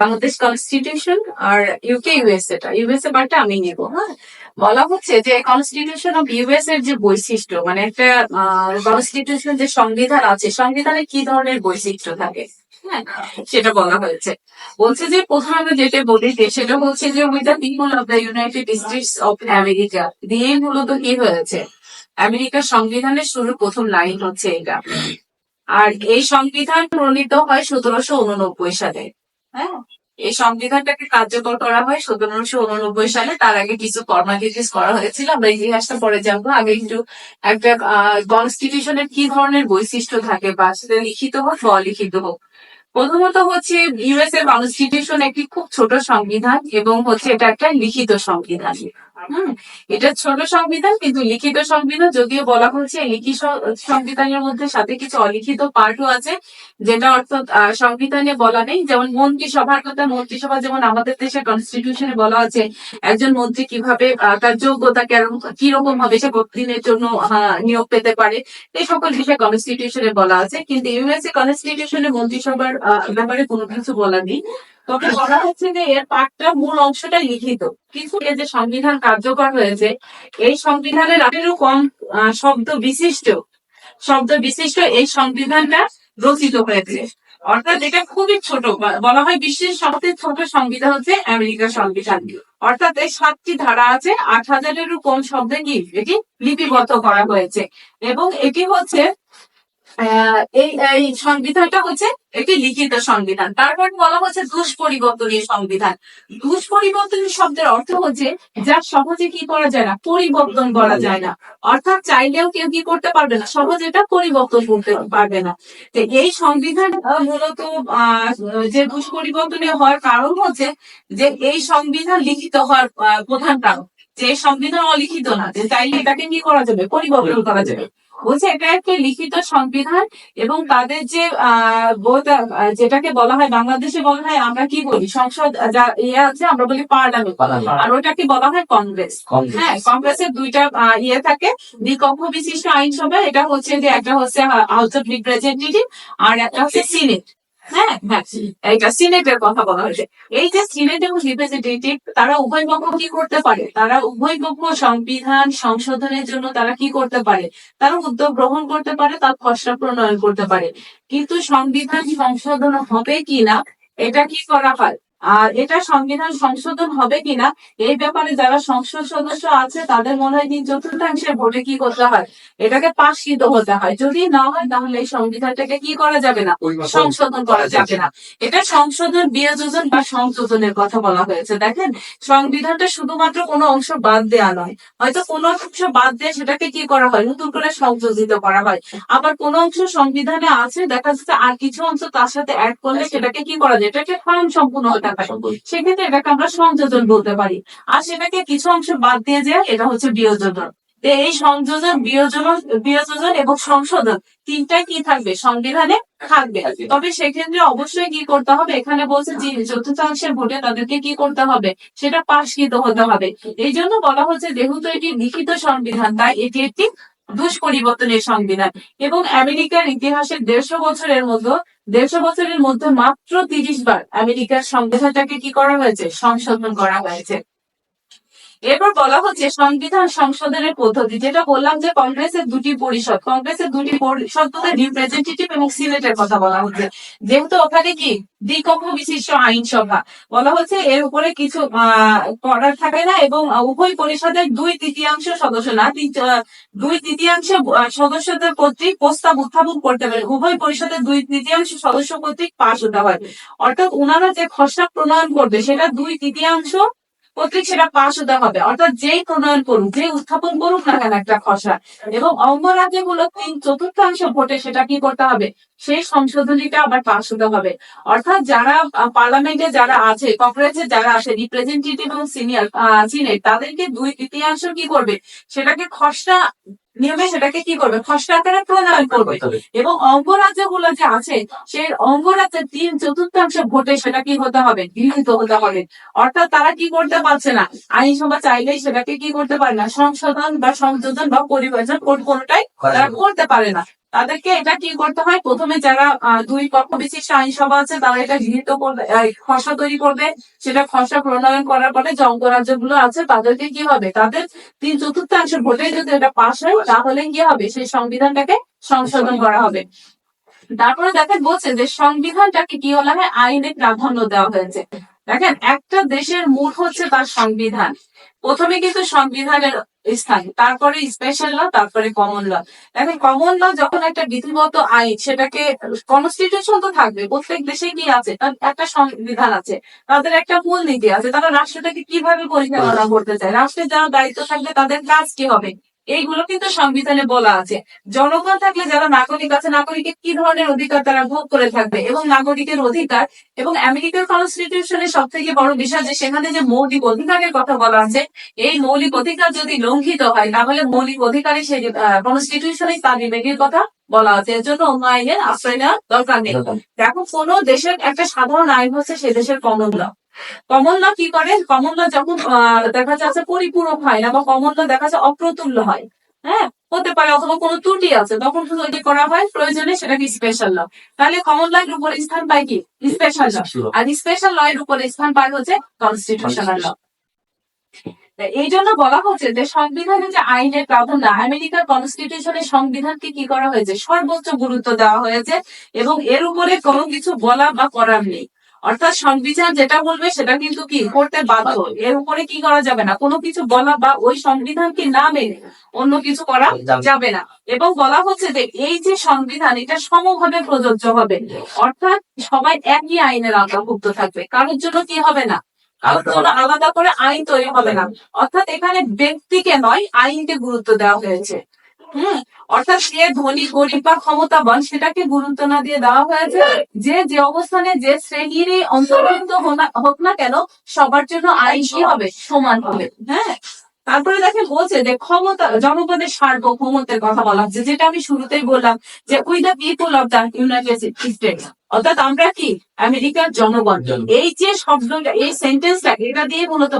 Bangladesh constitution আর UK US এটা USA পার্টটা আমি নিব হ্যাঁ? বলা হচ্ছে যে কনস্টিটিউশন অফ ইউএস এর যে বৈশিষ্ট্য মানে একটা কনস্টিটিউশন যে সংবিধান আছে, সংবিধানে কি ধরনের বৈশিষ্ট্য থাকে হ্যাঁ? সেটা বলা হয়েছে। বলছে যে প্রধানত যেটা বলি সেটা হচ্ছে যে with the people of the United States of America দিয়ে মূলত কি হয়েছে? আমেরিকার সংবিধানের শুরু প্রথম লাইন হচ্ছে এটা। আর এই সংবিধান প্রণীত হয় সতেরোশো উননব্বই সালে। হ্যাঁ? এই সংবিধানটাকে কার্যকর করা হয় সতেরোশো উননব্বই সালে। তার আগে কিছু ফর্মালিটিস করা হয়েছিল। আমরা ইতিহাসটা পরে জানব। আগে একটু একটা কনস্টিটিউশনের কি ধরনের বৈশিষ্ট্য থাকে বা সেটা লিখিত হোক বা অলিখিত হোক। প্রথমত হচ্ছে ইউএস এর কনস্টিটিউশন একটি খুব ছোট সংবিধান এবং হচ্ছে এটা একটা লিখিত সংবিধান। এটা ছোট সংবিধান কিন্তু লিখিত সংবিধান, যদিও বলা হচ্ছে লিখিত সংবিধানের মধ্যে সাথে কিছু অলিখিত পার্টও আছে, যেটা অর্থাৎ সংবিধানে বলা নেই। যেমন মন্ত্রিসভার কথা, মন্ত্রিসভা যেমন আমাদের দেশের কনস্টিটিউশনে বলা আছে, একজন মন্ত্রী কীভাবে তার যোগ্যতা কীরকম ভাবে সে দিনের জন্য নিয়োগ পেতে পারে, এই সকল বিষয় কনস্টিটিউশনে বলা আছে। কিন্তু ইউএসএ কনস্টিটিউশনে মন্ত্রিসভার ব্যাপারে কোনো কিছু বলা নেই। তবে বলা হচ্ছে যে এর পাঠটা মূল অংশটা লিখিত। কিন্তু এর যে সংবিধান কার্যকর হয়েছে, এই সংবিধানের আরেরও কম শব্দ বিশিষ্ট। শব্দ বিশিষ্ট এই সংবিধানটা রচিত হয়েছে। অর্থাৎ এটা খুবই ছোট বলা হয় বিশ্বের সবচেয়ে ছোট সংবিধান হচ্ছে আমেরিকার সংবিধান। অর্থাৎ এই সাতটি ধারা আছে, আট হাজারেরও কম শব্দে কি এটি লিপিবদ্ধ করা হয়েছে। এবং এটি হচ্ছে এই এই সংবিধানটা হচ্ছে একটি লিখিত সংবিধান। তারপর বলা হচ্ছে দুষ্পরিবর্তনীয় সংবিধান। দুষ্পরিবর্তনীয় শব্দের অর্থ হচ্ছে যা সহজে কি করা যায় না, পরিবর্তন করা যায় না। অর্থাৎ চাইলেও কেউ কি করতে পারবে না, সহজে এটা পরিবর্তন করতে পারবে না। তো এই সংবিধান মূলত যে দুষ্পরিবর্তনীয় হওয়ার কারণ হচ্ছে যে এই সংবিধান লিখিত হওয়ার প্রধান কারণ। যে সংবিধান অলিখিত না, যে চাইলে এটাকে কি করা যাবে, পরিবর্তন করা যাবে। বলছে এটা একটা লিখিত সংবিধান এবং তাদের যে যেটাকে বলা হয় বাংলাদেশে বলা হয় আমরা কি বলি? সংসদ যা ইয়ে আছে আমরা বলি পার্লামেন্ট। আর ওটাকে বলা হয় কংগ্রেস। হ্যাঁ কংগ্রেসের দুইটা ইয়ে থাকে। দ্বিকক্ষ বিশিষ্ট আইনসভা এটা হচ্ছে যে একটা হচ্ছে হাউস অফ রিপ্রেজেন্টেটিভ আর একটা হচ্ছে সিনেট হ্যাঁ হ্যাঁ এইটা সিনেটের কথা বলা হয়েছে। এই যে সিনেট এবং রিপ্রেজেন্টেটিভ, তারা উভয় পক্ষ কি করতে পারে? তারা উভয় পক্ষ সংবিধান সংশোধনের জন্য তারা কি করতে পারে? তারা উদ্যোগ গ্রহণ করতে পারে, তার খসড়া প্রণয়ন করতে পারে। কিন্তু সংবিধান সংশোধন হবে কিনা, এটা কি করা হয়? আর এটা সংবিধান সংশোধন হবে কিনা? এই ব্যাপারে যারা সংসদ সদস্য আছে তাদের মনে হয় তিন চতুর্থাংশের ভোটে কি করতে হয়? এটাকে পাশকৃত হতে হয়। যদি না হয় তাহলে এই সংবিধানটাকে কি করা যাবে না? সংশোধন করা যাবে না। এটা সংশোধন বিয়োজন বা সংশোধনের কথা বলা হয়েছে। দেখেন সংবিধানটা শুধুমাত্র কোনো অংশ বাদ দেওয়া নয়। হয়তো কোনো অংশ বাদ দিয়ে সেটাকে কি করা হয়? নতুন করে সংযোজিত করা হয়। আবার কোনো অংশ সংবিধানে আছে দেখা যাচ্ছে আর কিছু অংশ তার সাথে অ্যাড করলে সেটাকে কি করা যায়? এটাকে স্বয়ং সম্পূর্ণ হতে পারে সেক্ষেত্রে এটাকে আমরা সংযোজন বলতে পারি। আর সেটাকে কিছু অংশ বাদ দিয়ে যায় এটা হচ্ছে বিয়োজন এই সংযোজন বিয়োজন বিয়োজন এবং সংশোধন তিনটাই কি থাকবে? সংবিধানে থাকবে। তবে সেক্ষেত্রে অবশ্যই কি করতে হবে? এখানে বলছে যে চতুর্থাংশের ভোটে তাদেরকে কি করতে হবে? সেটা পাশকৃত হতে হবে। এই জন্য বলা হচ্ছে যেহেতু এটি লিখিত সংবিধান তাই এটি একটি দুষ্পরিবর্তনের সংবিধান। এবং আমেরিকার ইতিহাসের দেড়শো বছরের মধ্যে, দেড়শো বছরের মধ্যে মাত্র তিরিশ বার আমেরিকার সংবিধানটাকে কি করা হয়েছে? সংশোধন করা হয়েছে। এরপর বলা হচ্ছে, সংবিধান সংশোধনের পদ্ধতি, যেটা বললাম যে কংগ্রেসের দুটি পরিষদ, কংগ্রেসের দুটি পরিষদ রিপ্রেজেন্টেটিভ এবং সিনেটের কথা বলা হচ্ছে। যেহেতু ওখানে কি? দ্বিকক্ষ বিশিষ্ট আইনসভা। বলা হচ্ছে এর উপরে কিছু করার থাকে না এবং উভয় পরিষদের দুই তৃতীয়াংশ সদস্য না দুই তৃতীয়াংশ সদস্যদের কর্তৃক প্রস্তাব উত্থাপন করতে পারে। উভয় পরিষদের দুই তৃতীয়াংশ সদস্য কর্তৃক পাশ হতে হয়। অর্থাৎ ওনারা যে খসড়া প্রণয়ন করবে, সেটা দুই তৃতীয়াংশ কর্তৃক সেটা পাশ হতে হবে। অর্থাৎ যেই প্রণয়ন করুক যে উত্থাপন করুক না কেন একটা খসড়া। এবং অঙ্গরাজ্যগুলো তিন চতুর্থাংশ ভোটে সেটা কি করতে হবে? সেই সংশোধনীটা আবার পাশ হতে হবে। অর্থাৎ যারা পার্লামেন্টে যারা আছে, কংগ্রেসে যারা আছে রিপ্রেজেন্টেটিভ এবং সিনিয়র সিনেট তাদেরকে দুই তৃতীয়াংশ কি করবে? সেটাকে খসড়া নিয়মে সেটাকে কি করবে? খসড়া আকারে প্রণয়ন করবে। এবং অঙ্গরাজ্যগুলো যে আছে সেই অঙ্গরাজ্যের তিন চতুর্থাংশ ভোটে সেটা কি হতে হবে? গৃহীত হতে হবে। অর্থাৎ তারা কি করতে পারছে না? আইনসভা চাইলেই সেটাকে কি করতে পারে না? সংশোধন বা সংযোজন বা পরিবর্তন কোন- কোনটাই তারা করতে পারে না। তাদেরকে এটা কি করতে হয়? প্রথমে যারা দুই পক্ষ বিশিষ্ট আইনসভা আছে, তারা এটা গৃহীত করবে খসড়া তৈরি করবে। সেটা খসড়া প্রণয়ন করার পরে যে অঙ্গরাজ্যগুলো আছে, তাদেরকে কি হবে? তাদের তিন চতুর্থাংশ ভোটে যদি এটা পাশ হয়, তাহলে কি হবে? সেই সংবিধানটাকে সংশোধন করা হবে। তারপরে দেখেন বলছে যে সংবিধানটাকে কি হলো হয়? আইনে প্রাধান্য দেওয়া হয়েছে। দেখেন, একটা দেশের মূল হচ্ছে তার সংবিধান। প্রথমে কিন্তু সংবিধানের স্থান, তারপরে স্পেশাল ল তারপরে কমন ল দেখেন কমন ল যখন একটা বিধিগত আইন, সেটাকে কনস্টিটিউশন তো থাকবে, প্রত্যেক দেশে কি আছে? তার একটা সংবিধান আছে, তাদের একটা মূল নীতি আছে, তারা রাষ্ট্রটাকে কীভাবে পরিচালনা করতে চায়? রাষ্ট্রের যারা দায়িত্ব থাকবে, তাদের কাজ কি হবে? এইগুলো কিন্তু সংবিধানে বলা আছে। জনগণ থাকলে যারা নাগরিক আছে নাগরিকের কি ধরনের অধিকার তারা ভোগ করে থাকবে? এবং নাগরিকের অধিকার এবং আমেরিকার কনস্টিটিউশনের সব থেকে বড় বিষয় যে সেখানে যে মৌলিক অধিকারের কথা বলা আছে এই মৌলিক অধিকার যদি লঙ্ঘিত হয় তাহলে মৌলিক অধিকারে সেই কনস্টিটিউশনে তার রিমেডির কথা বলা আছে। এর জন্য অন্য আইনের আশ্রয় নেওয়ার দরকার নেই। দেখো কোন দেশের একটা সাধারণ আইন হচ্ছে সে দেশের কমন ল কমন ল কি করে? কমন ল যখন আহ, দেখা যাচ্ছে পরিপূরক হয় না বা কমন ল দেখা যাচ্ছে অপ্রতুল্য হয় হ্যাঁ? হতে পারে অথবা কোনো ত্রুটি আছে তখন শুধু ওইটি করা হয় প্রয়োজনে সেটাকে স্পেশাল ল তাহলে কমন ল এর উপরে স্থান পায় কি? স্পেশাল ল আর স্পেশাল ল এর উপরে স্থান পায় হচ্ছে কনস্টিটিউশনাল ল এই জন্য বলা হচ্ছে যে সংবিধানে যে আইনের প্রাধান্য আমেরিকার কনস্টিটিউশনে সংবিধানকে কি করা হয়েছে? সর্বোচ্চ গুরুত্ব দেওয়া হয়েছে এবং এর উপরে কোনো কিছু বলা বা করার নেই। অর্থাৎ সংবিধান যেটা বলবে সেটা কিন্তু কি করতে বাধ্য। এর উপরে কি করা যাবে না? কোনো কিছু বলা বা ওই সংবিধানকে না মেনে অন্য কিছু করা যাবে। না। এবং বলা হচ্ছে যে এই যে সংবিধান এটা সমভাবে প্রযোজ্য হবে। অর্থাৎ সবাই একই আইনের আওতাভুক্ত থাকবে। কারোর জন্য কি হবে না? আলাদা করে আইন তৈরি হবে না। অর্থাৎ এখানে ব্যক্তিকে নয় আইনকে গুরুত্ব দেওয়া হয়েছে। হুম, অর্থাৎ সে ধনী, গরিব বা ক্ষমতাবান সেটাকে গুরুত্ব না দিয়ে দেওয়া হয়েছে। যে যে অবস্থানে যে শ্রেণীরই অন্তর্ভুক্ত হোক না কেন, সবার জন্য আইন কি হবে, সমান হবে। হ্যাঁ? তারপরে দেখেন বলছে যে ক্ষমতা, জনপদের সার্বভৌমত্বের কথা বলা হচ্ছে, যেটা আমি শুরুতেই বললাম, যে we the people of the United States. অর্থাৎ আমরা কি? আমেরিকার জনগণ। এই যে শব্দটা এই সেন্টেন্সটা এটা দিয়ে মূলত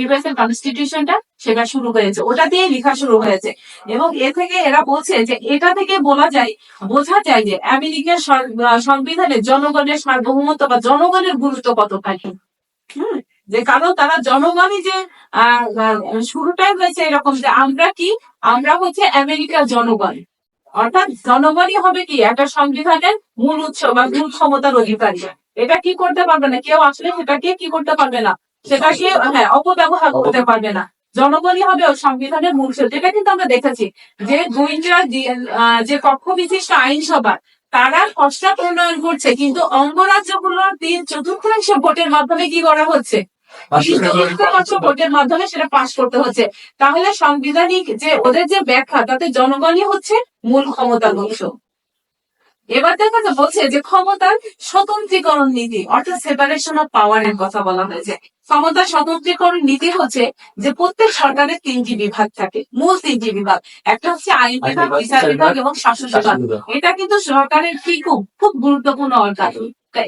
ইউএস এর কনস্টিটিউশনটা সেটা শুরু হয়েছে। ওটা দিয়ে লেখা শুরু হয়েছে। এবং এ থেকে এরা বলছে যে এটা থেকে বলা যায় বোঝা যায় যে আমেরিকার সংবিধানে জনগণের সার্বভৌমত্ব বা জনগণের গুরুত্ব কতখানি হুম? যে কারণ তারা জনগণই যে আহ, শুরুটাই হয়েছে এরকম যে আমরা কি? আমরা হচ্ছে আমেরিকার জনগণ। অর্থাৎ জনগণই হবে কি? একটা সংবিধানের মূল উৎস বা মূল ক্ষমতার অধিকারী। এটা কি করতে পারবে না? কেউ আসলে সেটাকে কি করতে পারবে না? সেটাকে হ্যাঁ অপব্যবহার করতে পারবে না। জনগণই হবে সংবিধানের মূল উৎস। যেটা কিন্তু আমরা দেখেছি যে দুইটা যে- আহ, যে কক্ষ বিশিষ্ট আইনসভা তারা খসড়া প্রণয়ন করছে কিন্তু অঙ্গরাজ্যগুলোর তিন চতুর্থাংশ ভোটের মাধ্যমে কি করা হচ্ছে? ভোটের মাধ্যমে সেটা পাশ করতে হচ্ছে। তাহলে সাংবিধানিক যে ওদের যে ব্যাখ্যা তাতে জনগণই হচ্ছে মূল ক্ষমতার উৎস এবার দেখা যাচ্ছে বলছে যে ক্ষমতার স্বতন্ত্রীকরণ নীতি অর্থাৎ সেপারেশন অফ পাওয়ারের কথা বলা হয়েছে। ক্ষমতার স্বতন্ত্রীকরণ নীতি হচ্ছে যে প্রত্যেক সরকারের তিনটি বিভাগ থাকে মূল তিনটি বিভাগ। একটা হচ্ছে আইন বিভাগ বিচার বিভাগ এবং শাসন বিভাগ। এটা কিন্তু সরকারের কি খুব খুব গুরুত্বপূর্ণ অর্থাৎ।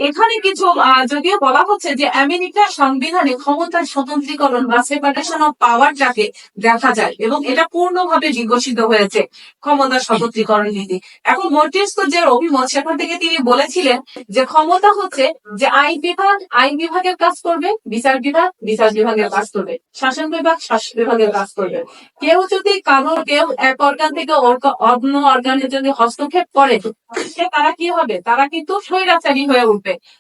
এখানে কিছু যদিও বলা হচ্ছে যে আমেরিকা সংবিধানে ক্ষমতার স্বতন্ত্রীকরণ বা সেপারেশন অফ পাওয়ারটাকে দেখা যায় এবং এটা পূর্ণভাবে বিকশিত হয়েছে ক্ষমতার স্বতন্ত্রীকরণ নীতি। এখন মর্টিস্কো যে অভিমত, সেখান থেকে তিনি বলেছিলেন যে ক্ষমতা হচ্ছে যে আইন বিভাগ, আইন বিভাগের কাজ করবে, বিচার বিভাগ, বিচার বিভাগের কাজ করবে, শাসন বিভাগ, শাসন বিভাগের কাজ করবে। কেউ যদি কারও কেউ এক অর্গান থেকে অন্য অর্গানে যদি হস্তক্ষেপ করে, সে তারা কি হবে? তারা কিন্তু স্বৈরাচারী হয়ে উঠবে।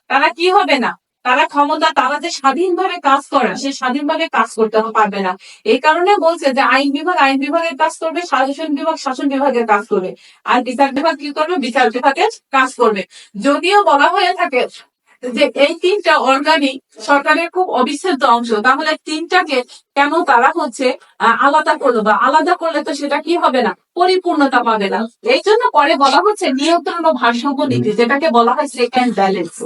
তারা কি হবে না? তারা ক্ষমতা, তারা যে স্বাধীনভাবে কাজ করে, সে স্বাধীনভাবে কাজ করতে পারবে না। এই কারণে বলছে যে আইন বিভাগ, আইন বিভাগের কাজ করবে, শাসন বিভাগ, শাসন বিভাগের কাজ করবে। আর বিচার বিভাগ কি করবে? বিচার বিভাগের কাজ করবে। যদিও বলা হয়ে থাকে যে এই তিনটা অর্গানই সরকারের খুব অবিচ্ছেদ্য অংশ, তাহলে তিনটাকে কেন তারা হচ্ছে আলাদা করল বা আলাদা করলে তো সেটা কি হবে না? পরিপূর্ণতা পাবে না। এই জন্য পরে বলা হচ্ছে নিয়ন্ত্রণ ও ভারসাম্য নীতি, যেটাকে বলা হয় সেকেন্ড ব্যালেন্স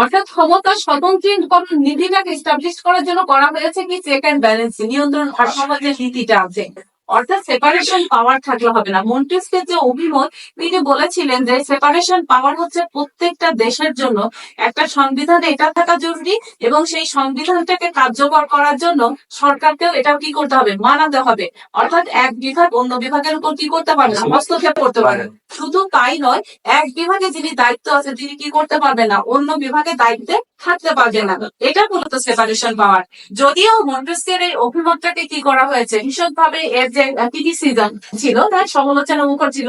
অর্থাৎ ক্ষমতা স্বতন্ত্রীকরণ নীতিটাকে এস্টাবলিশ করার জন্য করা হয়েছে কি চেক অ্যান্ড ব্যালেন্স নিয়ন্ত্রণ ভারসাম্য যে নীতিটা আছে। অর্থাৎ সেপারেশন পাওয়ার থাকলে হবে না। মন্টেস্কের যে অভিমত তিনি বলেছিলেন যে সেপারেশন পাওয়ার হচ্ছে প্রত্যেকটা দেশের জন্য একটা সংবিধানে এটা থাকা জরুরি এবং সেই সংবিধানটাকে কার্যকর করার জন্য সরকারকেও এটাও কি করতে হবে? মানাতে হবে। অর্থাৎ এক বিভাগ অন্য বিভাগের উপর কি করতে পারবে না? হস্তক্ষেপ করতে পারবে না। শুধু তাই নয় এক বিভাগে যিনি দায়িত্ব আছে তিনি কি করতে পারবে না? অন্য বিভাগে দায়িত্বে থাকতে পারবে না এটা মূলত সেপারেশন পাওয়ার যদিও মন্টেস্কের এই অভিমতটাকে কি করা হয়েছে, ভীষণভাবে এর যে ক্রিটিসিজম ছিল, তার সমালোচনা মুখর ছিল,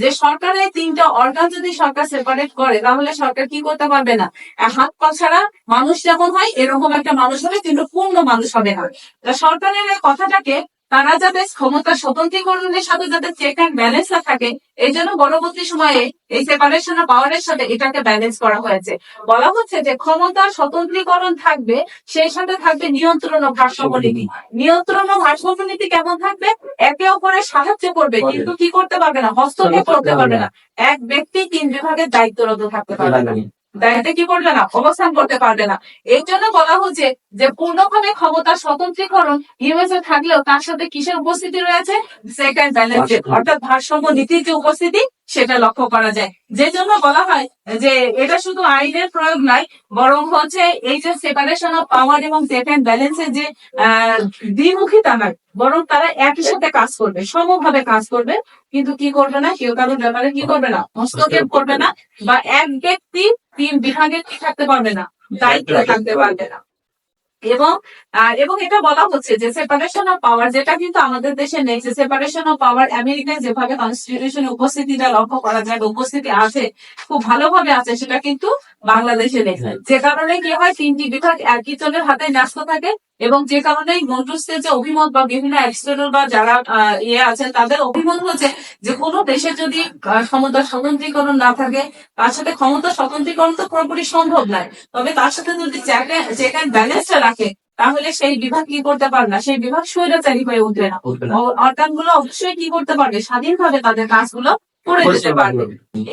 যে সরকারের তিনটা অর্গান যদি সরকার সেপারেট করে, তাহলে সরকার কি করতে পারবে না? হাত পা ছাড়া মানুষ যেমন হয়, এরকম একটা মানুষ হবে কিন্তু পূর্ণ মানুষ হবে না। সরকারের এই কথাটাকে তারা যাতে ক্ষমতা স্বতন্ত্রীকরণের সাথে যাতে চেক অ্যান্ড ব্যালেন্স না থাকে এই জন্য পরবর্তী সময়ে এই সেপারেশন অফ পাওয়ারের সাথে এটাকে ব্যালেন্স করা হয়েছে। বলা হচ্ছে যে ক্ষমতা স্বতন্ত্রীকরণ থাকবে সেই সাথে থাকবে নিয়ন্ত্রণ ও ভারসাম্য নীতি। নিয়ন্ত্রণ ও ভারসাম্য নীতি কেমন থাকবে? একে অপরের সাহায্য করবে কিন্তু কি করতে পারবে না? হস্তক্ষেপ করতে পারবে না। এক ব্যক্তি তিন বিভাগের দায়িত্বরত থাকতে পারবে না। দায়িত্বে কি করবে না? অবস্থান করতে পারবে না। এই জন্য বলা হচ্ছে যে পূর্ণভাবে ক্ষমতা স্বতন্ত্রীকরণ ইউএসএ থাকলেও তার সাথে কিসের উপস্থিতি রয়েছে? সেকেন্ড ব্যালেন্স অর্থাৎ ভারসাম্য নীতির যে উপস্থিতি সেটা লক্ষ্য করা যায়। যে জন্য বলা হয় যে এটা শুধু আইনের প্রয়োগ নয় বরং হচ্ছে এই যে সেপারেশন অফ পাওয়ার এবং চেক অ্যান্ড ব্যালেন্সের যে আহ, দ্বিমুখিতা নয় বরং তারা একই সাথে কাজ করবে সমভাবে কাজ করবে। কিন্তু কি করবে না? কেউ কারোর ব্যাপারে কি করবে না? হস্তক্ষেপ করবে না। বা এক ব্যক্তি তিন বিভাগে কি থাকতে পারবে না? দায়িত্ব থাকতে পারবে না। এবং আহ, এবং এটা বলা হচ্ছে যে সেপারেশন অফ পাওয়ার যেটা কিন্তু আমাদের দেশে নেই যে সেপারেশন অফ পাওয়ার আমেরিকায় যেভাবে কনস্টিটিউশনে উপস্থিতিটা লক্ষ্য করা যায় উপস্থিতি আছে খুব ভালোভাবে আছে সেটা কিন্তু বাংলাদেশে নেই। যে কারণে কি হয় তিনটি বিভাগ একই জনের হাতে ন্যস্ত থাকে এবং যে কারণে মন্টুসের যে অভিমত বা বিভিন্ন এক্সটার্নাল বা যারা ইয়ে আছেন তাদের অভিমত হচ্ছে যে কোনো দেশে যদি ক্ষমতা স্বতন্ত্রীকরণ না থাকে তার সাথে ক্ষমতা স্বতন্ত্রীকরণ তো পুরোপুরি সম্ভব নয়। তবে তার সাথে যদি চেক অ্যান্ড ব্যালেন্সটা রাখে তাহলে সেই বিভাগ কি করতে পারবে না? সেই বিভাগ স্বৈরাচারী হয়ে উঠবে না। অর্গানগুলো অবশ্যই কি করতে পারবে? স্বাধীনভাবে তাদের কাজগুলো করে দিতে পারবে।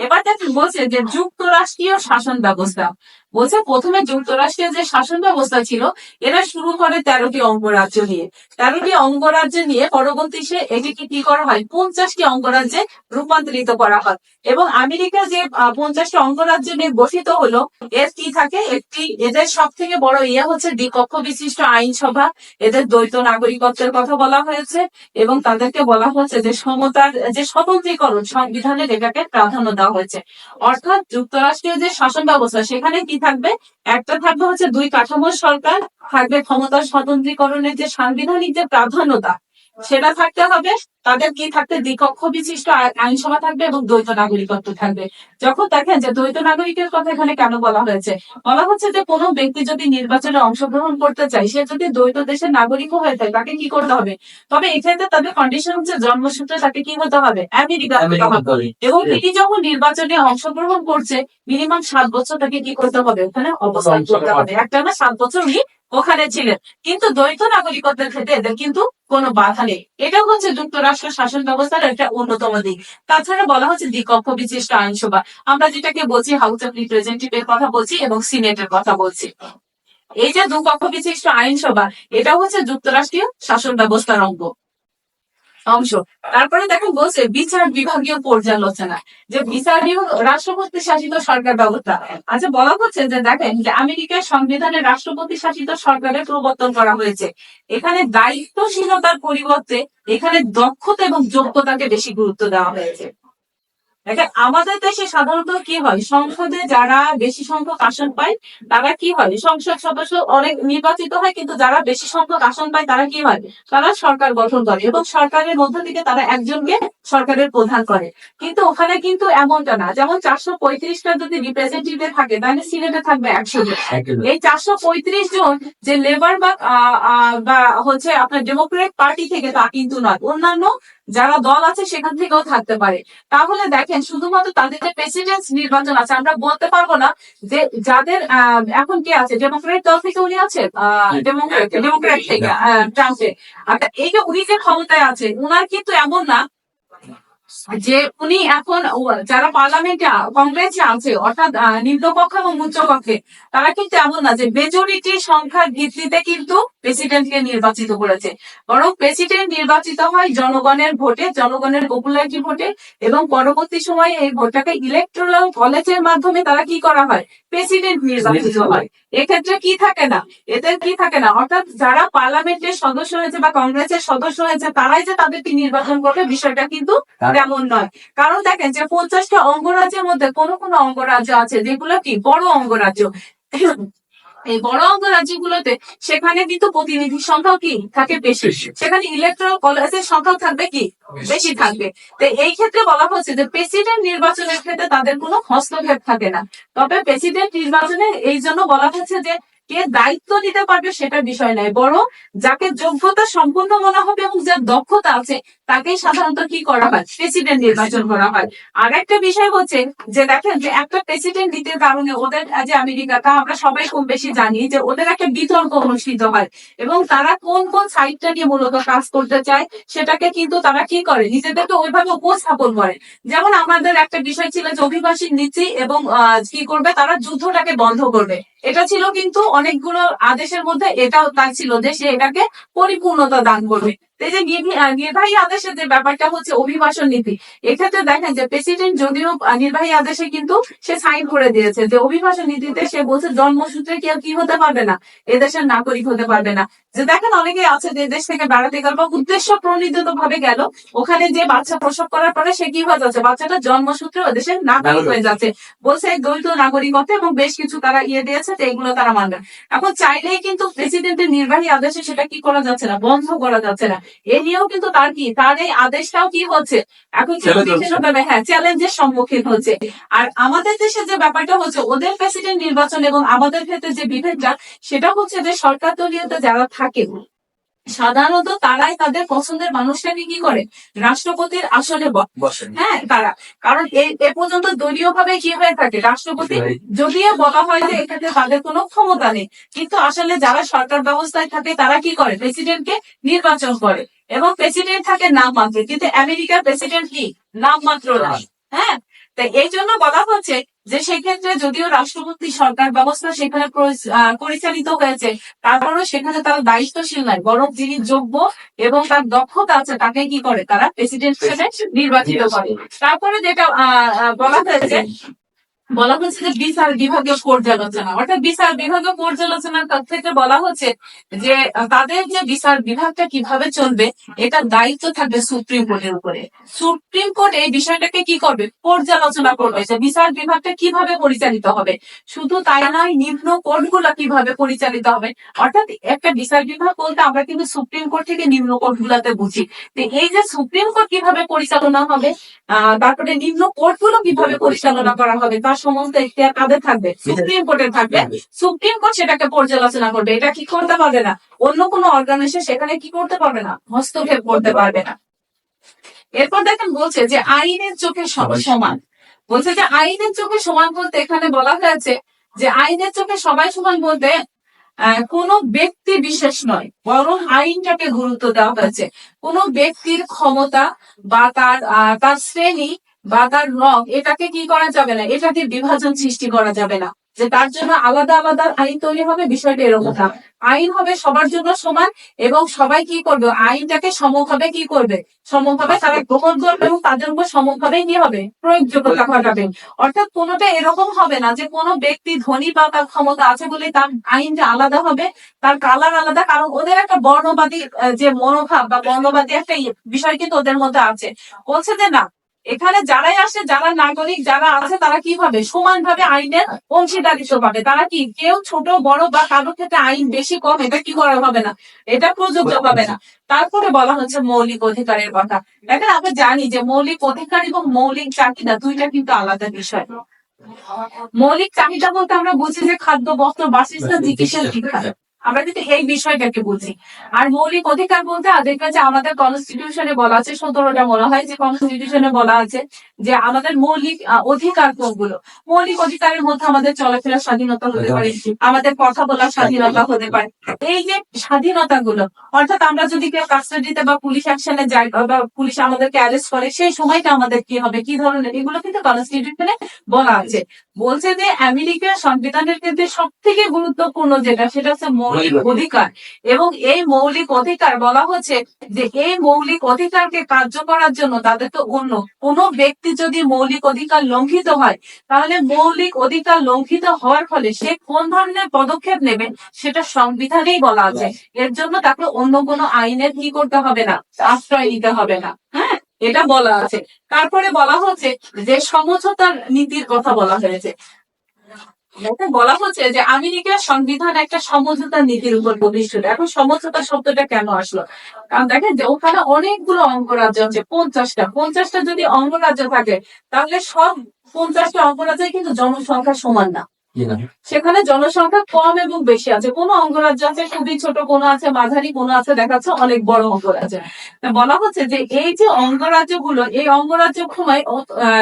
এবার দেখেন বলছে যে যুক্তরাষ্ট্রীয় শাসন ব্যবস্থা। বলছে প্রথমে যুক্তরাষ্ট্রীয় যে শাসন ব্যবস্থা ছিল, এরা শুরু করে তেরোটি অঙ্গরাজ্য নিয়ে। তেরোটি অঙ্গরাজ্য নিয়ে পরবর্তী সে এটিকে কি করা হয়? পঞ্চাশটি অঙ্গরাজ্যে রূপান্তরিত করা হয়। এবং আমেরিকা যে পঞ্চাশটি অঙ্গরাজ্য নিয়ে গঠিত হলো, এর কি থাকে? একটি এদের সব থেকে বড় ইয়ে হচ্ছে দ্বিকক্ষ বিশিষ্ট আইনসভা। এদের দ্বৈত নাগরিকত্বের কথা বলা হয়েছে এবং তাদেরকে বলা হচ্ছে যে সমতার, যে স্বতন্ত্রীকরণ সংবিধানের এটাকে প্রাধান্য দেওয়া হয়েছে। অর্থাৎ যুক্তরাষ্ট্রীয় যে শাসন ব্যবস্থা, সেখানে কি থাকবে। একটা থাকবে হচ্ছে দুই কাঠামোর সরকার থাকবে ক্ষমতার স্বতন্ত্রীকরণের যে সাংবিধানিক যে প্রাধান্যতা সেটা থাকতে হবে তাদের কি থাকতে দ্বিকক্ষ বিশিষ্ট আই- আইনসভা থাকবে এবং দ্বৈত নাগরিকত্ব থাকবে। যখন দেখেন যে দ্বৈত নাগরিকের কথা এখানে কেন বলা হয়েছে? বলা হচ্ছে যে কোনো ব্যক্তি যদি নির্বাচনে অংশগ্রহণ করতে চায় সে যদি দ্বৈত দেশের নাগরিকও হয়ে থাকে তাকে কি করতে হবে? তবে এক্ষেত্রে তাদের কন্ডিশন হচ্ছে জন্মসূত্রে তাকে কি হতে হবে? আমেরিকা এবং তিনি যখন নির্বাচনে অংশগ্রহণ করছে মিনিমাম সাত বছর তাকে কি করতে হবে? ওখানে অবস্থান করতে হবে। একটা না সাত বছর উনি ওখানে ছিলেন। কিন্তু দ্বৈত নাগরিকত্বের ক্ষেত্রে এদের কিন্তু কোনো বাধা নেই। এটাও হচ্ছে যুক্তরাষ্ট্র শাসন ব্যবস্থার একটা অন্যতম দিক। তাছাড়া বলা হচ্ছে দ্বিকক্ষ বিশিষ্ট আইনসভা। আমরা যেটাকে বলছি হাউস অফ রিপ্রেজেন্টেটিভের কথা বলছি এবং সিনেটের কথা বলছি। এই যে দুকক্ষ বিশিষ্ট আইনসভা এটা হচ্ছে যুক্তরাষ্ট্রীয় শাসন ব্যবস্থার অঙ্গ। অংশ। তারপরে দেখো বলছে, বিচার বিভাগীয় পর্যালোচনা, যে বিচার বিভাগ রাষ্ট্রপতি শাসিত সরকার ব্যবস্থা। আচ্ছা বলা হচ্ছে যে দেখেন যে আমেরিকার সংবিধানে রাষ্ট্রপতি শাসিত সরকারের প্রবর্তন করা হয়েছে। এখানে দায়িত্বশীলতার পরিবর্তে এখানে দক্ষতা এবং যোগ্যতাকে বেশি গুরুত্ব দেওয়া হয়েছে। দেখেন আমাদের দেশে সাধারণত কি হয়? সংসদে যারা বেশি সংখ্যক আসন পায় তারা কি হয়? সংসদ সদস্য অনেক নির্বাচিত হয় কিন্তু যারা বেশি সংখ্যক আসন পায় তারা কি হয়? তারা সরকার গঠন করে এবং সরকারের মধ্য থেকে তারা একজনকে সরকারের প্রধান করে। কিন্তু ওখানে কিন্তু এমনটা না। যেমন চারশো পঁয়ত্রিশটা যদি রিপ্রেজেন্টেটিভ থাকে তাহলে সিনেটে থাকবে একশো জন। এই চারশো পঁয়ত্রিশ জন যে লেবার বা হচ্ছে আপনার ডেমোক্রেট পার্টি থেকে তা কিন্তু নয়। অন্যান্য যারা দল আছে সেখান থেকেও থাকতে পারে। তাহলে দেখেন শুধুমাত্র তাদের যে প্রেসিডেন্ট নির্বাচন আছে আমরা বলতে পারব না যে যাদের আহ, এখন কে আছে? ডেমোক্রেট দল থেকে উনি আছে? ডেমোক্রেট ডেমোক্রেট থেকে ট্রাম্পে আচ্ছা এই যে উনি যে ক্ষমতায় আছে উনার কিন্তু এমন না যে উনি এখন যারা পার্লামেন্টে কংগ্রেসে আছে অর্থাৎ আহ, নিম্নকক্ষ এবং উচ্চপক্ষে তারা কিন্তু এমন না যে মেজরিটি সংখ্যার ভিত্তিতে কিন্তু প্রেসিডেন্টকে নির্বাচিত করেছে। বরং প্রেসিডেন্ট নির্বাচিত হয় জনগণের ভোটে জনগণের পপুলারিটি ভোটে এবং পরবর্তী সময়ে এই ভোটটাকে ইলেকট্রাল কলেজের মাধ্যমে তারা কি করা হয়? প্রেসিডেন্ট নির্বাচিত হয়। এক্ষেত্রে কি থাকে না? এদের কি থাকে না? অর্থাৎ যারা পার্লামেন্টের সদস্য হয়েছে বা কংগ্রেসের সদস্য হয়েছে তারাই যে তাদেরকে নির্বাচন করবে বিষয়টা কিন্তু তেমন নয়। কারণ দেখেন যে পঞ্চাশটা অঙ্গরাজ্যের মধ্যে কোন কোন অঙ্গরাজ্য আছে যেগুলো কি? বড় অঙ্গরাজ্য। এই বড় অঙ্গরাজ্যগুলোতে সেখানে কিন্তু প্রতিনিধির সংখ্যাও কি? থাকে বেশি। সেখানে ইলেকট্রাল কলেজের সংখ্যাও থাকবে কি? বেশি। থাকবে। তো এই ক্ষেত্রে বলা হচ্ছে যে প্রেসিডেন্ট নির্বাচনের ক্ষেত্রে তাদের কোনো হস্তক্ষেপ থাকে না। তবে প্রেসিডেন্ট নির্বাচনে এই জন্য বলা হচ্ছে যে কে দায়িত্ব নিতে পারবে সেটা বিষয় নয় বরং যাকে যোগ্যতা সম্পূর্ণ মনে হবে এবং যার দক্ষতা আছে, তাকেই সাধারণত কি করা হয়? প্রেসিডেন্ট নির্বাচন করা হয়। আর একটা বিষয় হচ্ছে যে দেখেন যে একটা প্রেসিডেন্ট দিতে কারণে ওদের যে আমেরিকা, তা আমরা সবাই খুব বেশি জানি যে ওদের একটা বিতর্ক অনুষ্ঠিত হয়। এবং তারা কোন কোন সাইডটা নিয়ে মূলত কাজ করতে চায়, সেটাকে কিন্তু তারা কি করে? নিজেদেরকে ওইভাবে উপস্থাপন করে। যেমন আমাদের একটা বিষয় ছিল যে অভিবাসী নীতি এবং কি করবে? তারা যুদ্ধটাকে বন্ধ করবে। এটা ছিল কিন্তু অনেকগুলো আদেশের মধ্যে এটাও তার ছিল যে সে এটাকে পরিপূর্ণতা দান করবে। এই যে নির্বাহী আদেশের যে ব্যাপারটা হচ্ছে অভিবাসন নীতি, এক্ষেত্রে দেখেন যে প্রেসিডেন্ট যদিও নির্বাহী আদেশে কিন্তু সে সাইন করে দিয়েছে যে অভিবাসন নীতিতে সে বলছে জন্মসূত্রে কেউ কি হতে পারবে না, এদেশের নাগরিক হতে পারবে না। যে দেখেন অনেকে আছে যে দেশ থেকে বেড়াতে গেল বা উদ্দেশ্য প্রণীত ভাবে গেল ওখানে যে বাচ্চা প্রসব করার পরে সে কি হয়ে যাচ্ছে? বাচ্চাটা জন্মসূত্রে ও দেশের নাগরিক হয়ে যাচ্ছে। বলছে দ্বৈত নাগরিকত্ব এবং বেশ কিছু তারা ইয়ে দিয়েছে যে এগুলো তারা মানবে। এখন চাইলেই কিন্তু প্রেসিডেন্টের নির্বাহী আদেশে সেটা কি করা যাচ্ছে না বন্ধ করা যাচ্ছে না। এ নিয়েও কিন্তু তার কি তার এই আদেশটাও কি হচ্ছে? এখন। বিভিন্নভাবে হ্যাঁ চ্যালেঞ্জের সম্মুখীন হচ্ছে। আর আমাদের দেশে যে ব্যাপারটা হচ্ছে ওদের প্রেসিডেন্ট নির্বাচন এবং আমাদের ক্ষেত্রে যে বিভেদটা সেটা হচ্ছে যে সরকার দলীয়তে যারা থাকে সাধারণত তারাই তাদের পছন্দের মানুষটাকে কি করে? রাষ্ট্রপতির আসনে বসেন। হ্যাঁ তারা। কারণ এ পর্যন্ত দলীয় ভাবে কি হয়ে থাকে? রাষ্ট্রপতি যদিও বলা হয় যে এক্ষেত্রে তাদের কোনো ক্ষমতা নেই কিন্তু আসলে যারা সরকার ব্যবস্থায় থাকে তারা কি করে? প্রেসিডেন্টকে নির্বাচন করে এবং প্রেসিডেন্ট থাকে নামমাত্র কিন্তু আমেরিকার প্রেসিডেন্ট কি? নামমাত্র নয় হ্যাঁ তো এই জন্য বলা হচ্ছে যে সেক্ষেত্রে যদিও রাষ্ট্রপতি সরকার ব্যবস্থা সেখানে আহ, পরিচালিত হয়েছে তারপরেও সেখানে তারা দায়িত্বশীল নয় বরং যিনি যোগ্য এবং তার দক্ষতা আছে তাকে কি করে? তারা প্রেসিডেন্ট হিসেবে নির্বাচিত করে। তারপরে যেটা বলা হয়েছে বলা হচ্ছে যে বিচার বিভাগীয় পর্যালোচনা। অর্থাৎ বিচার বিভাগীয় পর্যালোচনার ক্ষেত্রে বলা হচ্ছে যে, তাদের যে বিচার বিভাগটা কীভাবে চলবে এটা দায়িত্ব থাকবে সুপ্রিম কোর্টের উপরে। সুপ্রিম কোর্ট এই বিষয়টাকে কি করবে? পর্যালোচনা করবে যে বিচার বিভাগটা কীভাবে পরিচালিত হবে। শুধু তাই নয়, নিম্ন কোর্টগুলো কীভাবে পরিচালিত হবে? অর্থাৎ একটা বিচার বিভাগ বলতে আমরা কিন্তু সুপ্রিম কোর্ট থেকে নিম্ন কোর্টগুলোতে বুঝি। তো এই যে সুপ্রিম কোর্ট কীভাবে পরিচালনা হবে, আহ, তারপরে নিম্ন কোর্টগুলো কীভাবে পরিচালনা করা হবে, তার সমস্ত এখতিয়ার কাদের থাকবে? সুপ্রিম কোর্টের থাকবে। সুপ্রিম কোর্ট সেটাকে পর্যালোচনা করবে। এটা কি করতে পারবে না? অন্য কোনো অর্গান এসে সেখানে কি করতে পারবে না? হস্তক্ষেপ করতে পারবে না। এরপর দেখেন বলছে যে আইনের চোখে সমান। বলছে যে আইনের চোখে সমান বলতে এখানে বলা হয়েছে যে আইনের চোখে সবাই সমান বলতে আহ, কোনো ব্যক্তি বিশেষ নয় বরং আইনটাকে গুরুত্ব দেওয়া হয়েছে। কোনো ব্যক্তির ক্ষমতা বা তার তার শ্রেণি বা তার রং, এটাকে কি করা যাবে না? এটাকে বিভাজন সৃষ্টি করা যাবে না। যে তার জন্য আলাদা আলাদা আইন তৈরি হবে, বিষয়টা এরকম না। আইন হবে সবার জন্য সমান এবং সবাই কি করবে? আইনটাকে সমভাবে কি করবে? সমভাবে তারা গ্রহণ করবে এবং তাদের উপর সমভাবে কি হবে? প্রয়োগযোগ্যতা ঘটাবে। অর্থাৎ কোনোটা এরকম হবে না যে কোনো ব্যক্তি ধনী বা তার ক্ষমতা আছে বলে তার আইনটা আলাদা হবে, তার কালার আলাদা, কারণ ওদের একটা বর্ণবাদী যে মনোভাব বা বর্ণবাদী একটা বিষয় কিন্তু ওদের মধ্যে আছে। বলছে যে না এখানে যারাই আসে যারা নাগরিক যারা আছে তারা কি ভাবে? সমানভাবে আইনের অংশীদারিত্ব পাবে। তারা কি কেউ ছোট বড় বা কারোর ক্ষেত্রে আইন বেশি কম এটা কি করা হবে না? এটা প্রযোজ্য হবে না। তারপরে বলা হচ্ছে মৌলিক অধিকারের কথা। দেখেন আমরা জানি যে মৌলিক অধিকার এবং মৌলিক চাহিদা দুইটা কিন্তু আলাদা বিষয়। মৌলিক চাহিদা বলতে আমরা বুঝি যে খাদ্য বস্ত্র বাসস্থান চিকিৎসা। শিক্ষা। আমরা কিন্তু এই বিষয়টাকে বুঝি। আর মৌলিক অধিকার বলতে দেখবেন কাছে আমাদের কনস্টিটিউশনে বলা আছে সতেরোটা মনে হয় যে কনস্টিটিউশনে বলা আছে যে আমাদের মৌলিক অধিকার কোনগুলো? মৌলিক অধিকারের মধ্যে আমাদের চলাফেরার স্বাধীনতা হতে পারে আমাদের কথা বলার স্বাধীনতা হতে পারে। এই যে স্বাধীনতা গুলো অর্থাৎ আমরা যদি কেউ কাস্টাডিতে বা পুলিশ অ্যাকশনে যাই বা পুলিশ আমাদেরকে অ্যারেস্ট করে সেই সময়টা আমাদের কি হবে কি ধরনের? এগুলো কিন্তু কনস্টিটিউশনে বলা আছে। বলছে যে আমেরিকার সংবিধানের ক্ষেত্রে সব থেকে গুরুত্বপূর্ণ যেটা সেটা হচ্ছে মৌলিক অধিকার। এবং এই মৌলিক অধিকার বলা হচ্ছে যে এই মৌলিক অধিকারকে কার্য করার জন্য তাদেরকে অন্য কোনো ব্যক্তি যদি মৌলিক অধিকার লঙ্ঘিত হয় তাহলে মৌলিক অধিকার লঙ্ঘিত হওয়ার ফলে সে কোন ধরনের পদক্ষেপ নেবে সেটা সংবিধানেই বলা আছে। এর জন্য তাকে অন্য কোনো আইনের কি করতে হবে না আশ্রয় নিতে হবে না। হ্যাঁ? এটা বলা আছে। তারপরে বলা হচ্ছে যে সমঝোতার নীতির কথা বলা হয়েছে। বলা হচ্ছে যে আমেরিকা সংবিধান একটা সমঝোতা নীতির উপর প্রতিষ্ঠিত। এখন সমঝোতা শব্দটা কেন আসলো? কারণ দেখেন যে ওখানে অনেকগুলো অঙ্গরাজ্য আছে, পঞ্চাশটা। পঞ্চাশটা যদি অঙ্গরাজ্য থাকে, তাহলে সব পঞ্চাশটা অঙ্গরাজ্যে কিন্তু জনসংখ্যা সমান না। সেখানে জনসংখ্যা কম এবং বেশি আছে। কোনো অঙ্গরাজ্য আছে, খুবই ছোট কোনো আছে, মাঝারি কোনো আছে, দেখাচ্ছে অনেক বড় অঙ্গরাজ্য। বলা হচ্ছে যে এই যে অঙ্গরাজ্যগুলো এই অঙ্গরাজ্য সময়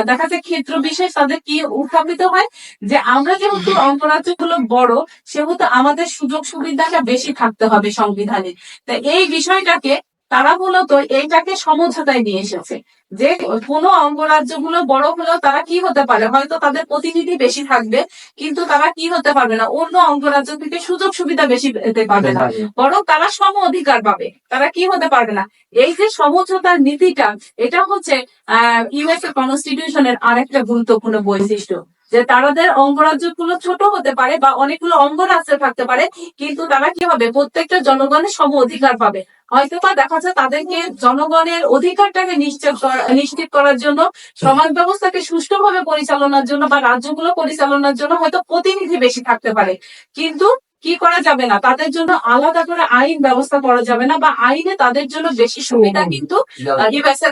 দেখা যায় ক্ষেত্র বিশেষ তাদের কি উত্থাপিত হয়? যে আমরা যেহেতু অঙ্গরাজ্যগুলো বড়, সেহেতু আমাদের সুযোগ সুবিধাটা বেশি থাকতে হবে সংবিধানে। তা এই বিষয়টাকে তারা মূলত এইটাকে সমঝোতায় নিয়ে এসেছে। যে কোনো অঙ্গরাজ্যগুলো বড় হলেও তারা কি হতে পারে? হয়তো তাদের প্রতিনিধি বেশি থাকবে কিন্তু তারা কি হতে পারবে না? অন্য অঙ্গরাজ্য থেকে সুযোগ সুবিধা বেশি পেতে পারবে না। বরং তারা সম অধিকার পাবে। তারা কি হতে পারবে না? এই যে সমঝোতার নীতিটা এটা হচ্ছে আহ ইউএস এর কনস্টিটিউশনের আরেকটা গুরুত্বপূর্ণ বৈশিষ্ট্য। যে তাদের অঙ্গরাজ্যগুলো ছোট হতে পারে বা অনেকগুলো অঙ্গরাজ্যে থাকতে পারে, কিন্তু তারা কি হবে? প্রত্যেকটা জনগণের সম অধিকার পাবে। হয়তো বা দেখা যায় তাদেরকে জনগণের অধিকারটাকে নিশ্চিত নিশ্চিত করার জন্য, সমাজ ব্যবস্থাকে সুষ্ঠুভাবে পরিচালনার জন্য বা রাজ্যগুলো পরিচালনার জন্য হয়তো প্রতিনিধি বেশি থাকতে পারে। কিন্তু কি করা যাবে না? তাদের জন্য আলাদা করে আইন ব্যবস্থা করা যাবে না বা আইনে তাদের জন্য বেশি সুবিধা কিন্তু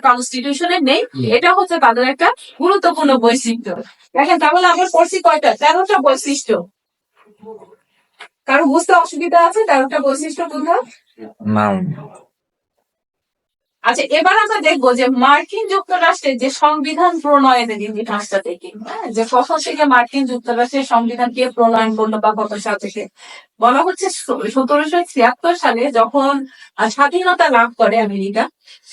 কনস্টিটিউশনে নেই। এটা হচ্ছে তাদের একটা গুরুত্বপূর্ণ বৈশিষ্ট্য। দেখেন তাহলে আমরা পড়ছি কয়টা? তেরোটা বৈশিষ্ট্য। কারও বুঝতে অসুবিধা আছে? তেরোটা বৈশিষ্ট্য কোথাও আচ্ছা এবার আমরা দেখব যে মার্কিন যুক্তরাষ্ট্রের যে সংবিধান প্রণয়নের ইতিহাসটা থেকে হ্যাঁ, যে কখন থেকে মার্কিন যুক্তরাষ্ট্রের সংবিধান কে প্রণয়ন করল বা কত সাল থেকে? বলা হচ্ছে সতেরোশো ছিয়াত্তর সালে যখন স্বাধীনতা লাভ করে আমেরিকা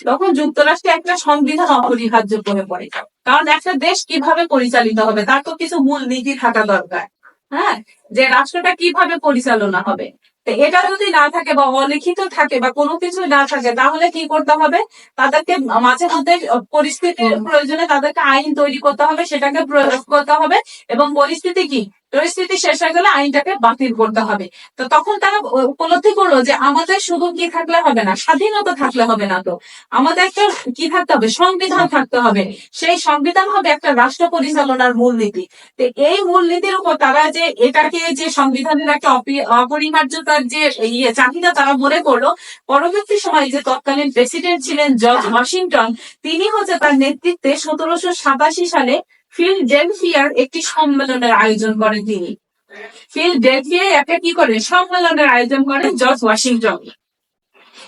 তখন যুক্তরাষ্ট্রে একটা সংবিধান অপরিহার্য হয়ে পড়ে কারণ একটা দেশ কীভাবে পরিচালিত হবে তার তো কিছু মূল নীতি থাকা দরকার। হ্যাঁ যে রাষ্ট্রটা কীভাবে পরিচালনা হবে এটা যদি না থাকে বা অলিখিত থাকে বা কোনো কিছু না থাকে তাহলে কি করতে হবে? তাদেরকে মাঝে মধ্যে পরিস্থিতির প্রয়োজনে তাদেরকে আইন তৈরি করতে হবে সেটাকে প্রয়োগ করতে হবে। এবং পরিস্থিতি কি? পরিস্থিতি শেষ হয়ে গেলে আইনটাকে বাতিল করতে হবে। তো তখন তারা উপলব্ধি করল যে আমাদের শুধু কি থাকলে হবে না, স্বাধীনতা থাকলে হবে না তো। আমাদের একটা কি থাকতে হবে? সংবিধান থাকতে হবে। সেই সংবিধান হবে একটা রাষ্ট্র পরিচালনার মূলনীতি। তো এই মূলনীতির উপর তারা যে এটাকে যে সংবিধানের একটা অপি- অপরিহার্যতার যে ইয়ে চাহিদা তারা মনে করল, পরবর্তী সময়ে যে তৎকালীন প্রেসিডেন্ট ছিলেন জর্জ ওয়াশিংটন, তিনি হচ্ছে তার নেতৃত্বে সতেরোশো সাতাশি সালে ফিলডেলফিয়ার একটি সম্মেলনের আয়োজন করেন তিনি। ফিলডেলফিয়ায় একটা কি করে? সম্মেলনের আয়োজন করেন জর্জ ওয়াশিংটন।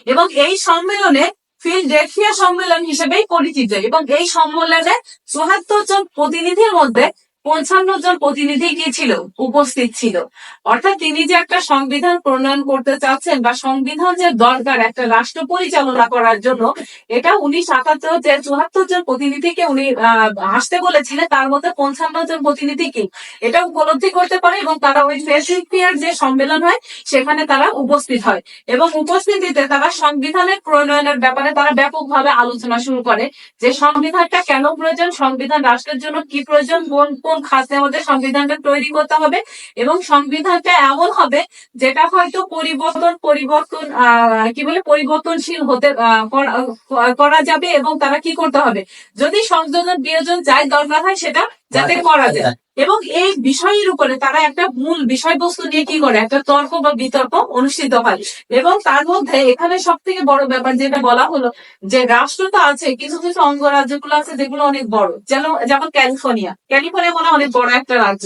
এবং এই সম্মেলনে ফিলডেলফিয়া সম্মেলন হিসেবেই পরিচিত। এবং এই সম্মেলনে চুয়াত্তর জন প্রতিনিধির মধ্যে পঞ্চান্ন জন প্রতিনিধি কি ছিল? উপস্থিত ছিল। অর্থাৎ তিনি যে একটা সংবিধান প্রণয়ন করতে চাচ্ছেন বা সংবিধান যে দরকার একটা রাষ্ট্র পরিচালনা করার জন্য, এটা উনি সাতাত্তর যে চুয়াত্তর জন প্রতিনিধিকে উনি আসতে বলেছিলেন, তার মধ্যে পঞ্চান্ন জন প্রতিনিধিকে এটা উপলব্ধি করতে পারে এবং তারা ওই ফেসিপিয়ার যে সম্মেলন হয়, সেখানে তারা উপস্থিত হয়। এবং উপস্থিতিতে তারা সংবিধানের প্রণয়নের ব্যাপারে তারা ব্যাপকভাবে আলোচনা শুরু করে যে সংবিধানটা কেন প্রয়োজন, সংবিধান রাষ্ট্রের জন্য কি প্রয়োজন কোন কোন খাতে আমাদের সংবিধানটা তৈরি করতে হবে এবং সংবিধানটা এমন হবে যেটা হয়তো পরিবর্তন পরিবর্তন কি বলে, পরিবর্তনশীল হতে করা যাবে এবং তারা কি করতে হবে? যদি সংযোজন বিয়োজন যাই দরকার হয় সেটা যাতে করা যায়। এবং এই বিষয়ের উপরে তারা একটা মূল বিষয়বস্তু নিয়ে কি করে? একটা তর্ক বা বিতর্ক অনুষ্ঠিত হয়। এবং তার মধ্যে এখানে সব থেকে বড় ব্যাপার যেটা বলা হলো যে রাষ্ট্র তো আছে কিছু কিছু অঙ্গরাজ্যগুলো আছে যেগুলো অনেক বড়। যেন যেমন ক্যালিফোর্নিয়া। ক্যালিফোর্নিয়া মনে হয় অনেক বড় একটা রাজ্য।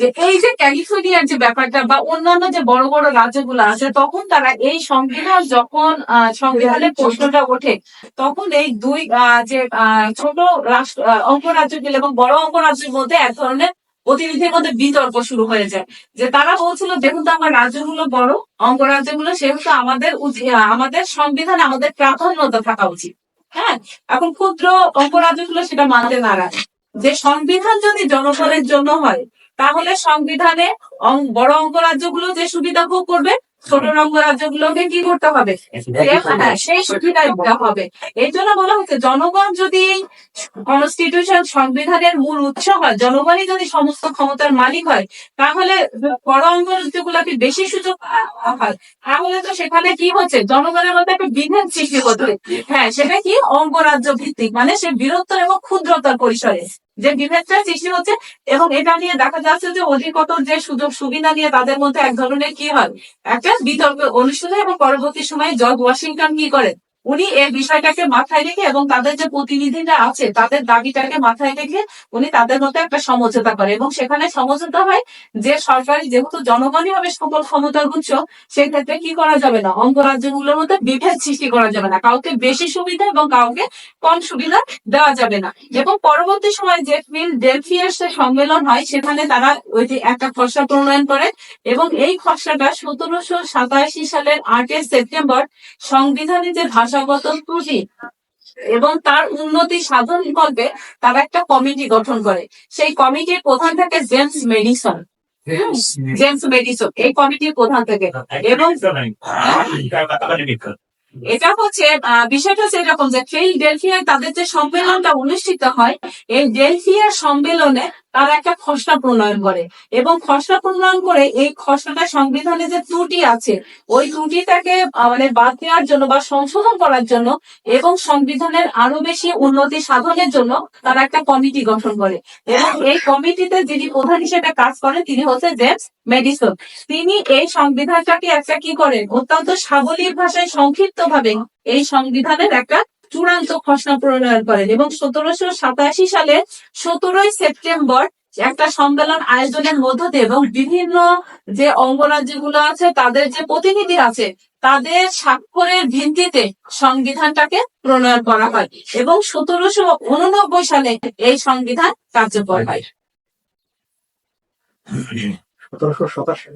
যে এই যে ক্যালিফোর্নিয়ার যে ব্যাপারটা বা অন্যান্য যে বড় বড় রাজ্যগুলো আছে তখন তারা এই সংবিধান যখন সংবিধানের প্রশ্নটা ওঠে তখন এই দুই যে ছোট রাষ্ট্র আহ, অঙ্গরাজ্যগুলো এবং বড় অঙ্গরাজ্যের মধ্যে এক ধরনের প্রতিনিধির মধ্যে বিতর্ক শুরু হয়ে যায়। যে তারা বলছিল যেহেতু আমার রাজ্যগুলো বড় অঙ্গরাজ্যগুলো সেহেতু আমাদের আমাদের সংবিধান আমাদের প্রাধান্যতা থাকা উচিত। হ্যাঁ এখন ক্ষুদ্র অঙ্গরাজ্যগুলো সেটা মানতে নারাজ। যে সংবিধান যদি জনগণের জন্য হয় তাহলে সংবিধানে বড় অঙ্গরাজ্যগুলো যে সুবিধা ভোগ করবে ছোট অঙ্গরাজ্যগুলোকে কি করতে হবে? হ্যাঁ, সেই সুবিধা দিতে হবে। এই জন্য বলা হচ্ছে জনগণ যদি কনস্টিটিউশন সংবিধানের মূল উৎস হয় জনগণই যদি সমস্ত ক্ষমতার মালিক হয় তাহলে বড় অঙ্গরাজ্যগুলোকে বেশি সুযোগ হয়। তাহলে তো সেখানে কি হচ্ছে? জনগণের মধ্যে একটা বিভেদ সৃষ্টি হচ্ছে। হ্যাঁ সেটা কি? অঙ্গরাজ্য ভিত্তিক মানে সে বীরত্ব এবং ক্ষুদ্রতার পরিসরে। যে বিভেদটা সৃষ্টি হচ্ছে এবং এটা নিয়ে দেখা যাচ্ছে যে অধিকতর যে সুযোগ সুবিধা নিয়ে তাদের মধ্যে এক ধরনের কি হয়? একটা বিতর্ক অনুষ্ঠানে এবং পরবর্তী সময়ে জর্জ ওয়াশিংটন কি করেন? উনি এই বিষয়টাকে মাথায় রেখে এবং তাদের যে প্রতিনিধিরা আছে, তাদের দাবিটাকে মাথায় রেখে উনি তাদের মধ্যে একটা সমঝোতা করে এবং সেখানে সমঝোতা হয় যে সরকারি যেহেতু জনগণই হবে সকল ক্ষমতার উৎস সেই ক্ষেত্রে কি করা যাবে না? অঙ্গরাজ্যগুলোর মধ্যে বিভেদ সৃষ্টি করা যাবে না। কাউকে বেশি সুবিধা এবং কাউকে কম সুবিধা দেওয়া যাবে না। এবং পরবর্তী সময় যে ফিল ডেলফিয়ার সম্মেলন হয়, সেখানে তারা ওই যে একটা খসড়া প্রণয়ন করে এবং এই খসড়াটা সতেরোশো সাতাশি সালের আটই সেপ্টেম্বর সংবিধানে যে ভাষাগত ত্রুটি এবং তার উন্নতি সাধন কল্পে তারা একটা কমিটি গঠন করে। সেই কমিটির প্রধান থাকে জেমস মেডিসন জেমস মেডিসন এই কমিটির প্রধান থেকে। এবং এটা হচ্ছে বিষয়টা হচ্ছে এরকম যে ফিল ডেলফিয়ায় তাদের যে সম্মেলনটা অনুষ্ঠিত হয় এই ডেলফিয়ার সম্মেলনে তারা একটা খসড়া প্রণয়ন করে এবং খসড়া প্রণয়ন করে এই খসড়াটা সংবিধানে যে ত্রুটি আছে, ওই ত্রুটিটাকে মানে বাদ দেওয়ার জন্য বা সংশোধন করার জন্য এবং সংবিধানের আরও বেশি উন্নতি সাধনের জন্য তারা একটা কমিটি গঠন করে। এবং এই কমিটিতে যিনি প্রধান হিসেবে কাজ করেন তিনি হচ্ছে জেমস মেডিসন। তিনি এই সংবিধানটাকে একটা কি করেন? অত্যন্ত সাবলীল ভাষায় সংক্ষিপ্ত ভাবে এই সংবিধানের একটা চূড়ান্ত খসড়া প্রণয়ন করেন এবং সতেরোশো সাতাশি সালে সতেরোই সেপ্টেম্বর একটা সম্মেলন আয়োজনের মধ্য দিয়ে এবং বিভিন্ন যে অঙ্গরাজ্যগুলো আছে, তাদের যে প্রতিনিধি আছে, তাদের স্বাক্ষরের ভিত্তিতে সংবিধানটাকে প্রণয়ন করা হয় এবং সতেরোশো উননব্বই সালে এই সংবিধান কার্যকর হয়। সতেরোশো সাতাশি